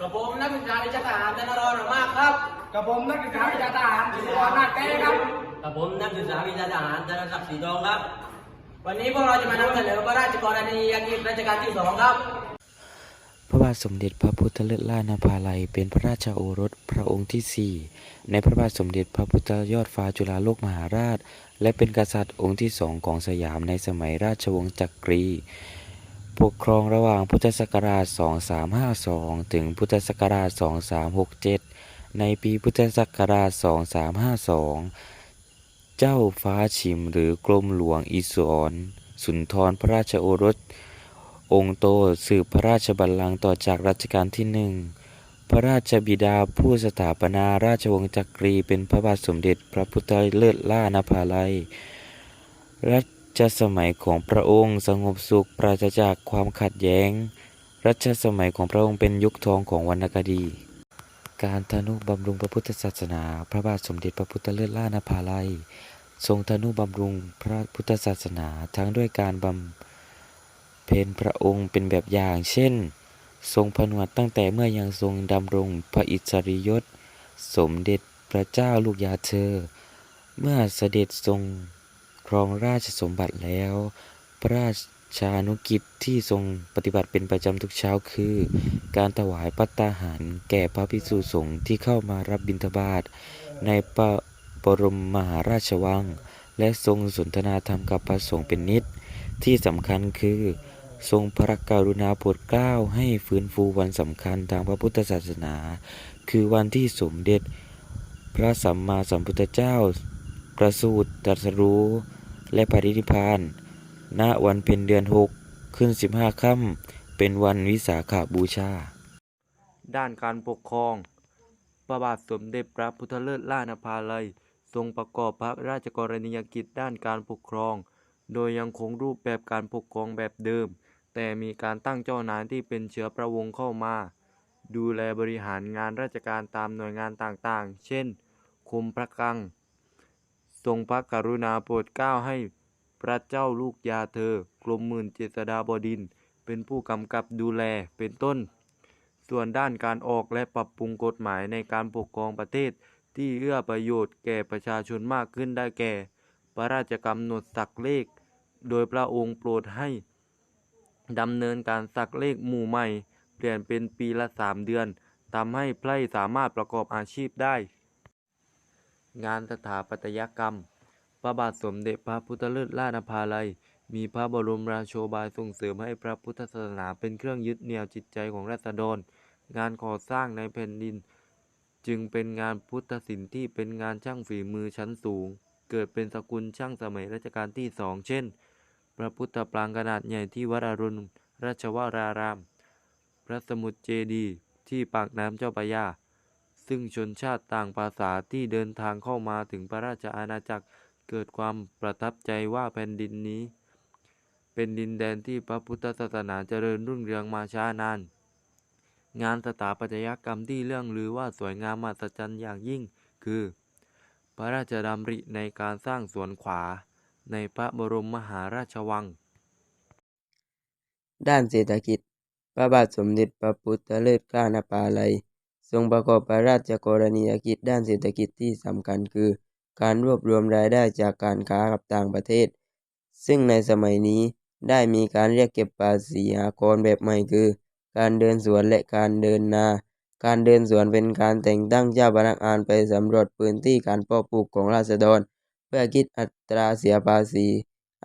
กับผมนักศึกษาวิชาทหารธนรรมากครับกับผมนักศึกษาวิชาทหารสุวรรณนาถเต้ครับกับผมนักศึกษาวิชาทหารธนศักดิ์ศรีทองครับ วันนี้พวกเราจะมานำเสนอพระราชกรณียกิจรัชกาลที่สองครับ พระบาทสมเด็จพระพุทธเลิศล่านภาลัย เป็นพระราชโอรสพระองค์ที่สี่ในพระบาทสมเด็จพระพุทธยอดฟ้าจุฬาโลกมหาราช และเป็นกษัตริย์องค์ที่สองของสยามในสมัยราชวงศ์จักรี ปกครองระหว่างพุทธศักราช 2352 ถึงพุทธศักราช 2367 ในปีพุทธศักราช 2352 เจ้าฟ้าชิมหรือกรมหลวงอิศรสุนทรพระราชโอรส องค์โตสืบพระราชบัลลังก์ต่อจากรัชกาลที่หนึ่งพระราชบิดาผู้สถาปนาราชวงศ์จักรีเป็นพระบาทสมเด็จพระพุทธเลิศล่านภาลัย รัช ชสมัยของพระองค์สงบสุขปราศจากความขัดแย้ง รัชสมัยของพระองค์เป็นยุคทองของวรรณคดี การทนุบำรุงพระพุทธศาสนา พระบาทสมเด็จพระพุทธเลิศล่านภาลัย ทรงทนุบำรุงพระพุทธศาสนาทั้งด้วยการบำเพ็ญพระองค์เป็นแบบอย่าง เช่น ทรงผนวดตั้งแต่เมื่อยังทรงดำรงพระอิสริยศ สมเด็จพระเจ้าลูกยาเธอ เมื่อเสด็จทรง ครองราชสมบัติแล้ว พระราชานุกิจที่ทรงปฏิบัติเป็นประจำทุกเช้าคือ การถวายปัตตาหารแก่พระภิกษุสงฆ์ที่เข้ามารับบิณฑบาตในพระบรมมหาราชวัง และทรงสนทนาธรรมกับพระสงฆ์เป็นนิด ที่สำคัญคือ ทรงพระกรุณาโปรดเกล้าให้ฟื้นฟูวันสำคัญทางพระพุทธศาสนา คือวันที่สมเด็จพระสัมมาสัมพุทธเจ้า ประสูติตรัสรู้ และปรินิพาน ณ วันเพ็ญเดือนหกขึ้นสิบห้าค่ำเป็นวันวิสาขาบูชา ด้านการปกครองพระบาทสมเด็จพระพุทธเลิศล่านภาลัย ทรงประกอบพระราชกรณียกิจด้านการปกครอง โดยยังคงรูปแบบการปกครองแบบเดิม แต่มีการตั้งเจ้านายที่เป็นเชื้อพระวงศ์เข้ามา ดูแลบริหารงานราชการตามหน่วยงานต่างๆ เช่นคุมพระคลัง ทรงพระกรุณาโปรดเกล้าให้พระเจ้าลูกยาเธอกรมหมื่นเจษฎาบดิน เป็นผู้กำกับดูแลเป็นต้น ส่วนด้านการออกและปรับปรุงกฎหมายในการปกครองประเทศ ที่เอื้อประโยชน์แก่ประชาชนมากขึ้นได้แก่ พระราชกำหนดสักเลข โดยพระองค์โปรดให้ดำเนินการสักเลขหมู่ใหม่ เปลี่ยนเป็นปีละสามเดือนทำให้ไพร่สามารถประกอบอาชีพได้ งานสถาปัตยกรรม พระบาทสมเด็จพระพุทธเลิศล่านภาลัย มีพระบรมราโชบายส่งเสริมให้พระพุทธศาสนาเป็นเครื่องยึดเหนี่ยวจิตใจของราษฎร งานก่อสร้างในแผ่นดิน จึงเป็นงานพุทธศิลป์ที่เป็นงานช่างฝีมือชั้นสูง เกิดเป็นสกุลช่างสมัยรัชกาลที่สองเช่น พระพุทธปรางขนาดใหญ่ที่วัดอรุณราชวราราม พระสมุดเจดีย์ที่ปากน้ำเจ้าพระยา ซึ่งชนชาติต่างภาษาที่เดินทางเข้ามาถึงพระราชอาณาจักรเกิดความประทับใจว่าแผ่นดินนี้ เป็นดินแดนที่พระพุทธศาสนาเจริญรุ่งเรืองมาช้านาน งานสถาปัตยกรรมที่เรื่องลือว่าสวยงามมหัศจรรย์อย่างยิ่ง คือ พระราชดำริในการสร้างสวนขวา ในพระบรมมหาราชวัง ด้านเศรษฐกิจ พระบาทสมเด็จพระพุทธเลิศเกล้านภาลัย ทรงประกอบพระราชกรณียกิจด้านเศรษฐกิจที่สำคัญคือ การรวบรวมรายได้จากการค้ากับต่างประเทศ ซึ่งในสมัยนี้ได้มีการเรียกเก็บภาษีอากรแบบใหม่คือ การเดินสวนและการเดินนา การเดินสวนเป็นการแต่งตั้งเจ้าพนักงานไปสำรวจพื้นที่การเพาะปลูกของราษฎร เพื่อคิดอัตราเสียภาษี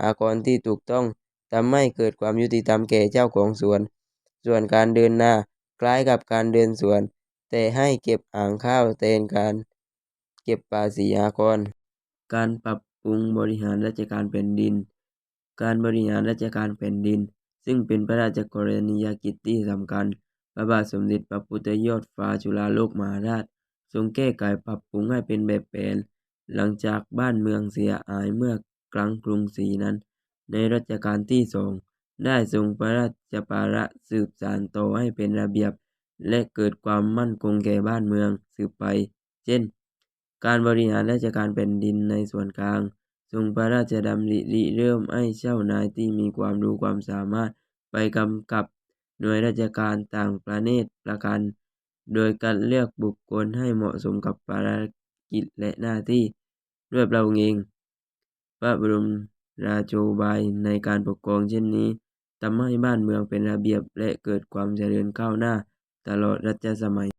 อากรที่ถูกต้องทำให้เกิดความยุติธรรมแก่เจ้าของสวน ส่วนการเดินนาคล้ายกับการเดินสวน แต่ให้เก็บอ่างข้าวแทนการเก็บภาษีอากร การปรับปรุงบริหารราชการแผ่นดิน การบริหารราชการแผ่นดิน ซึ่งเป็นพระราชกรณียกิจที่สำคัญ พระบาทสมเด็จพระพุทธยอดฟ้าจุฬาโลกมหาราช ทรงแก้ไขปรับปรุงให้เป็นแบบแผน หลังจากบ้านเมืองเสียหายเมื่อกลางกรุงศรีนั้น ในรัชกาลที่สองได้ทรงพระราชภาระสืบสานต่อให้เป็นระเบียบ และเกิดความมั่นคงแก่บ้านเมืองสืบไป เช่น การบริหารราชการแผ่นดินในส่วนกลาง ทรงพระราชดำริริเริ่มให้เจ้านายที่มีความรู้ความสามารถไปกำกับหน่วยราชการต่างประเทศประกัน โดยการเลือกบุคคลให้เหมาะสมกับภารกิจและหน้าที่ด้วยพระองค์เอง พระบรมราโชบายในการปกครองเช่นนี้ทำให้บ้านเมืองเป็นระเบียบและเกิดความเจริญก้าวหน้า ตลอดรัชสมัย